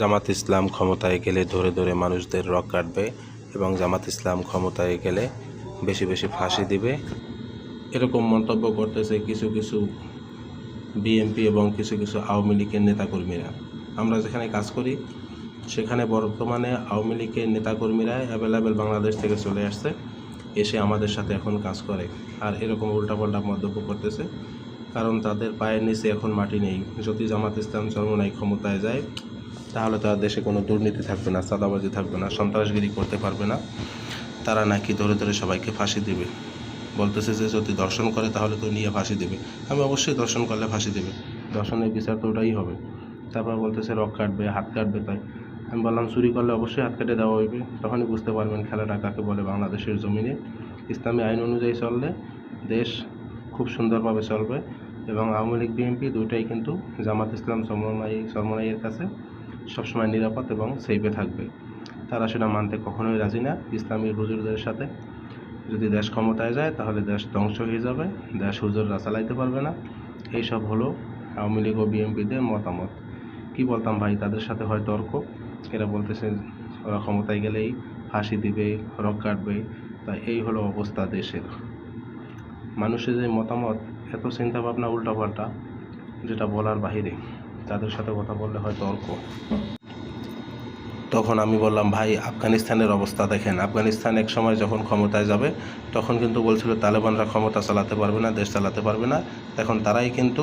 জামাত ইসলাম ক্ষমতায় গেলে ধরে ধরে মানুষদের রক কাটবে এবং জামাত ইসলাম ক্ষমতায় গেলে বেশি বেশি ফাঁসি দিবে। এরকম মন্তব্য করতেছে কিছু কিছু বিএনপি এবং কিছু কিছু আওয়ামী লীগের নেতাকর্মীরা। আমরা যেখানে কাজ করি, সেখানে বর্তমানে আওয়ামী লীগের নেতাকর্মীরা অ্যাভেলেবেল বাংলাদেশ থেকে চলে আসছে, এসে আমাদের সাথে এখন কাজ করে। আর এরকম উল্টাপাল্টা মন্তব্য করতেছে, কারণ তাদের পায়ের নিচে এখন মাটি নেই। যদি জামাত ইসলাম চরমনাই ক্ষমতায় যায় তাহলে তো আর দেশে কোনো দুর্নীতি থাকবে না, চাঁদাবাজি থাকবে না, সন্ত্রাসগিরি করতে পারবে না। তারা নাকি ধরে ধরে সবাইকে ফাঁসি দেবে। বলতেছে যে যদি দর্শন করে তাহলে তো নিয়ে ফাঁসি দেবে। আমি অবশ্যই দর্শন করলে ফাঁসি দেবে। দর্শনের বিচার তো ওটাই হবে। তারপর বলতেছে রক কাটবে, হাত কাটবে তাই। আমি বললাম, চুরি করলে অবশ্যই হাত কেটে দেওয়া হইবে। তখনই বুঝতে পারবেন খেলাটা কাকে বলে বাংলাদেশের জমিনে। ইসলামী আইন অনুযায়ী চললে দেশ খুব সুন্দরভাবে চলবে। এবং আওয়ামী লীগ, বিএনপি দুইটাই কিন্তু জামাত ইসলাম চরমনাই চরমনাইয়ের কাছে সবসময় নিরাপদ এবং সেফে থাকবে। তারা সেটা মানতে কখনোই রাজি না। ইসলামী হুজুরদের সাথে যদি দেশ ক্ষমতায় যায়, তাহলে দেশ ধ্বংস হয়ে যাবে। দেশ হুজুররা চালাইতে পারবে না। এইসব হলো আওয়ামী লীগ ও বিএনপিদের মতামত। কি বলতাম ভাই, তাদের সাথে হয় তর্ক। এরা বলতেছে ওরা ক্ষমতায় গেলেই ফাঁসি দিবে, রক কাটবে। তা এই হলো অবস্থা দেশের। মানুষের যে মতামত, এত চিন্তাভাবনা উল্টাপাল্টা, যেটা বলার বাহিরে। তাদের সাথে কথা বললে হয় তর্ক তখন আমি বললাম, ভাই, আফগানিস্তানের অবস্থা দেখেন। আফগানিস্তান এক সময় যখন ক্ষমতায় যাবে, তখন কিন্তু বলছিল, তালেবানরা ক্ষমতা চালাতে পারবে না, দেশ চালাতে পারবে না। এখন তারাই কিন্তু